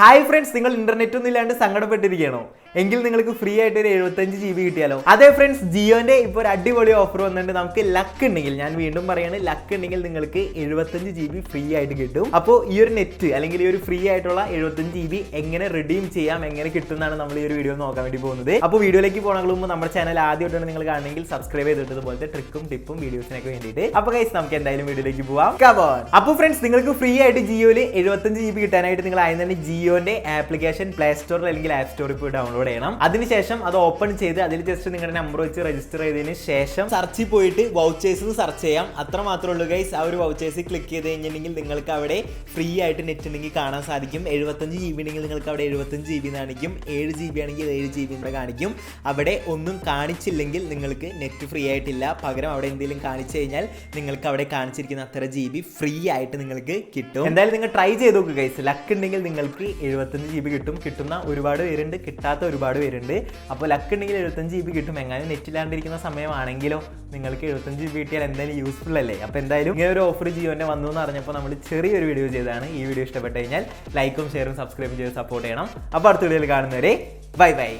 Hi friends നിങ്ങൾ internet ഒന്നും ഇല്ലാണ്ട് സങ്കടപ്പെട്ടിരിക്കുകയാണോ എങ്കിൽ നിങ്ങൾക്ക് ഫ്രീ ആയിട്ട് ഒരു എഴുപത്തഞ്ച് ജി ബി കിട്ടിയാലോ? അതെ ഫ്രണ്ട്സ് ജിയോന്റെ ഇപ്പോൾ ഒരു അടിപൊളി ഓഫർ വന്നിട്ടുണ്ട്. നമുക്ക് ലക്ക് ഉണ്ടെങ്കിൽ ഞാൻ വീണ്ടും പറയാണ് ലക്ക് ഉണ്ടെങ്കിൽ നിങ്ങൾക്ക് എഴുപത്തഞ്ച് ജി ബി ഫ്രീ ആയിട്ട് കിട്ടും. അപ്പോൾ ഈ ഒരു നെറ്റ് അല്ലെങ്കിൽ ഈ ഒരു ഫ്രീ ആയിട്ടുള്ള എഴുപത്തഞ്ച് ജി ബി എങ്ങനെ റിഡീം ചെയ്യാം എങ്ങനെ കിട്ടുന്നതാണ് നമ്മൾ ഈ ഒരു വീഡിയോ നോക്കാൻ വേണ്ടി പോകുന്നത്. അപ്പോൾ വീഡിയോയിലേക്ക് പോകണമെങ്കിൽ മുമ്പ് നമ്മുടെ ചാനൽ ആദ്യമായിട്ടാണ് നിങ്ങൾ കാണണമെങ്കിൽ സബ്സ്ക്രൈബ് ചെയ്തിട്ട് ഇതുപോലത്തെ ട്രിക്കും ടിപ്പും വീഡിയോസിനൊക്കെ വേണ്ടിയിട്ട്. അപ്പോൾ കൈസ് നമുക്ക് എന്തായാലും വീഡിയോയിലേക്ക് പോവാം. കബോൺ അപ്പോൾ ഫ്രണ്ട്സ് നിങ്ങൾക്ക് ഫ്രീ ആയിട്ട് ജിയോയിൽ എഴുപത്തഞ്ച് ജി ബി കിട്ടാനായിട്ട് നിങ്ങൾ ആദ്യം തന്നെ ജിയോന്റെ ആപ്ലിക്കേഷൻ പ്ലേ സ്റ്റോറിൽ അല്ലെങ്കിൽ ആപ്പ് സ്റ്റോറിൽ പോയി ഡൗൺലോഡ് ചെയ്യണം. അതിനുശേഷം അത് ഓപ്പൺ ചെയ്ത് അതിൽ ജസ്റ്റ് നിങ്ങളുടെ നമ്പർ വെച്ച് രജിസ്റ്റർ ചെയ്തതിന് ശേഷം സെർച്ചിൽ പോയിട്ട് വൗച്ചേഴ്സ് സെർച്ച് ചെയ്യാം. അത്ര മാത്രമേ ഉള്ളൂ ഗൈസ് ആ ഒരു വൗച്ചേഴ്സ് ക്ലിക്ക് ചെയ്ത് കഴിഞ്ഞിട്ടുണ്ടെങ്കിൽ നിങ്ങൾക്ക് അവിടെ ഫ്രീ ആയിട്ട് നെറ്റ് ഉണ്ടെങ്കിൽ കാണാൻ സാധിക്കും. എഴുപത്തഞ്ച് ജി ബി ഉണ്ടെങ്കിൽ നിങ്ങൾക്ക് അവിടെ എഴുപത്തഞ്ച് ജി ബി കാണിക്കും. ഏഴ് ജി ബി ആണെങ്കിൽ ഏഴ് ജി ബി കാണിക്കും. അവിടെ ഒന്നും കാണിച്ചില്ലെങ്കിൽ നിങ്ങൾക്ക് നെറ്റ് ഫ്രീ ആയിട്ടില്ല. പകരം അവിടെ എന്തെങ്കിലും കാണിച്ചു കഴിഞ്ഞാൽ നിങ്ങൾക്ക് അവിടെ കാണിച്ചിരിക്കുന്ന അത്ര ജി ബി ഫ്രീ ആയിട്ട് നിങ്ങൾക്ക് കിട്ടും. എന്തായാലും നിങ്ങൾ ട്രൈ ചെയ്ത് നോക്കുക ഗൈസ് ലക്ക് ഉണ്ടെങ്കിൽ നിങ്ങൾക്ക് എഴുപത്തഞ്ച് ജി ബി കിട്ടും. കിട്ടുന്ന ഒരുപാട് പേരുണ്ട്. കിട്ടാത്ത ഒരുപാട് പേരുണ്ട്. അപ്പോൾ ലക്ക് ഉണ്ടെങ്കിൽ എഴുപത്തഞ്ച് ജി ബി കിട്ടും. എങ്ങനെ നെറ്റിലാണ്ടിരിക്കുന്ന സമയമാണെങ്കിലും നിങ്ങൾക്ക് എഴുപത്തഞ്ച് ജി ബി കിട്ടിയാൽ എന്തായാലും യൂസ്ഫുൾ അല്ലേ? അപ്പോൾ എന്തായാലും ഇങ്ങനെ ഒരു ഓഫർ ജിയോന്റെ വന്നു എന്ന് അറിഞ്ഞപ്പോൾ നമ്മൾ ചെറിയൊരു വീഡിയോ ചെയ്തതാണ്. ഈ വീഡിയോ ഇഷ്ടപ്പെട്ട് കഴിഞ്ഞാൽ ലൈക്കും ഷെയറും സബ്സ്ക്രൈബും ചെയ്ത് സപ്പോർട്ട് ചെയ്യണം. അപ്പോൾ അടുത്ത വീഡിയോയിൽ കാണുന്നവരെ ബൈ ബൈ